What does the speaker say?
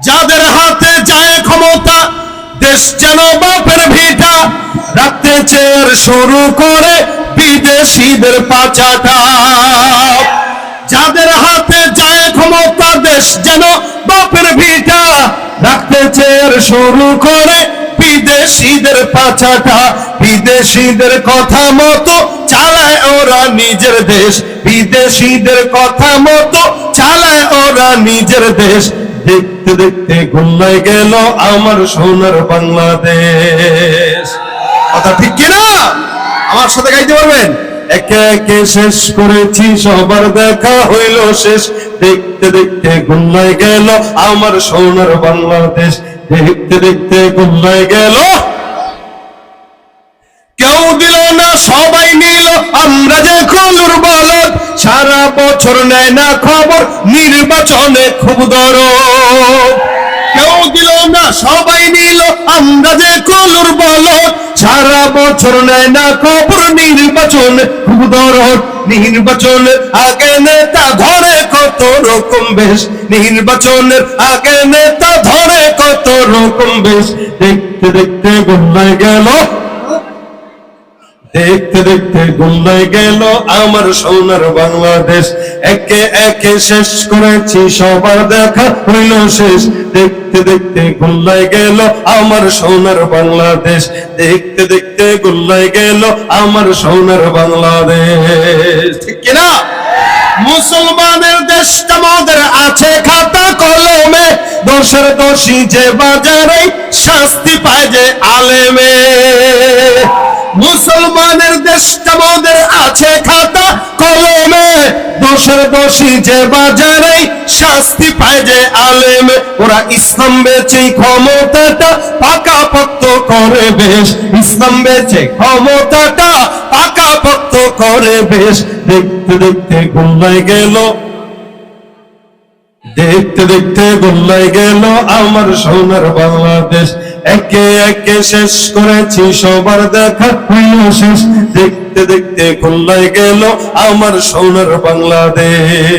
যাদের হাতে যায় ক্ষমতা, দেশ যেন বাপের ভিটা। রাখতে চেয়ার শুরু করে বিদেশিদের পাচাটা। যাদের হাতে যায় ক্ষমতা, দেশ যেন বাপের ভিটা। রাখতে চেয়ার শুরু করে বিদেশিদের পাচাটা। বিদেশিদের কথা মতো চালায় ওরা নিজের দেশ। বিদেশিদের কথা মতো চালায় ওরা নিজের দেশ। দেখতে দেখতে গুল্লায় গেল আমার সোনার বাংলাদেশ। কথা ঠিক কিনা? আমার সাথে গাইতে পারবেন? একে একে শেষ করেছি, সবার দেখা হইল শেষ। দেখতে দেখতে গুল্লায় গেল আমার সোনার বাংলাদেশ। দেখতে দেখতে গুল্লায় গেল। কেউ দিল না, সবাই নিল, আমরা যে বছর নেয় না খবর, নির্বাচনে খুব দরদ কেউ দিল না, সবাই নিল আমরা যে কলুর বলদ। সারা বছর নেয় না খবর, নির্বাচনে খুব দরদ নির্বাচনের আগে নেতা ধরে কত রকম বেশ। নির্বাচনের আগে নেতা ধরে কত রকম বেশ। দেখতে দেখতে বন্যায় গেল দেখতে দেখতে গুল্লায় গেল আমার সোনার বাংলাদেশ। একে একে শেষ করেছি, সবার দেখা হইল শেষ। দেখতে দেখতে গুল্লায় গেল আমার সোনার বাংলাদেশ। দেখতে দেখতে গুল্লায় গেল আমার সোনার বাংলাদেশ। ঠিক কিনা? মুসলমানের দেশটা আমাদের আছে খাতা কলমে। দোষের দোষী যে বাজারে শাস্তি পায় যে আলেমে। মুসলমানের দেশটা আমাদের আছে খাতা? কলমে দোষের দোষী যে বাজারে শাস্তি পায় যে আলেমে, ওরা ইসলাম বেচে ক্ষমতাটা পাকা পক্ত করে বেশ। ইসলাম বেচে ক্ষমতাটা পাকা পক্ত করে বেশ। দেখতে দেখতে গুল্লায় গেল। দেখতে দেখতে গোল্লায় গেল আমার সোনার বাংলাদেশ। একে একে শেষ করেছি, সবার দেখা হইল শেষ। দেখতে দেখতে খুললাই গেল আমার সোনার বাংলাদেশ।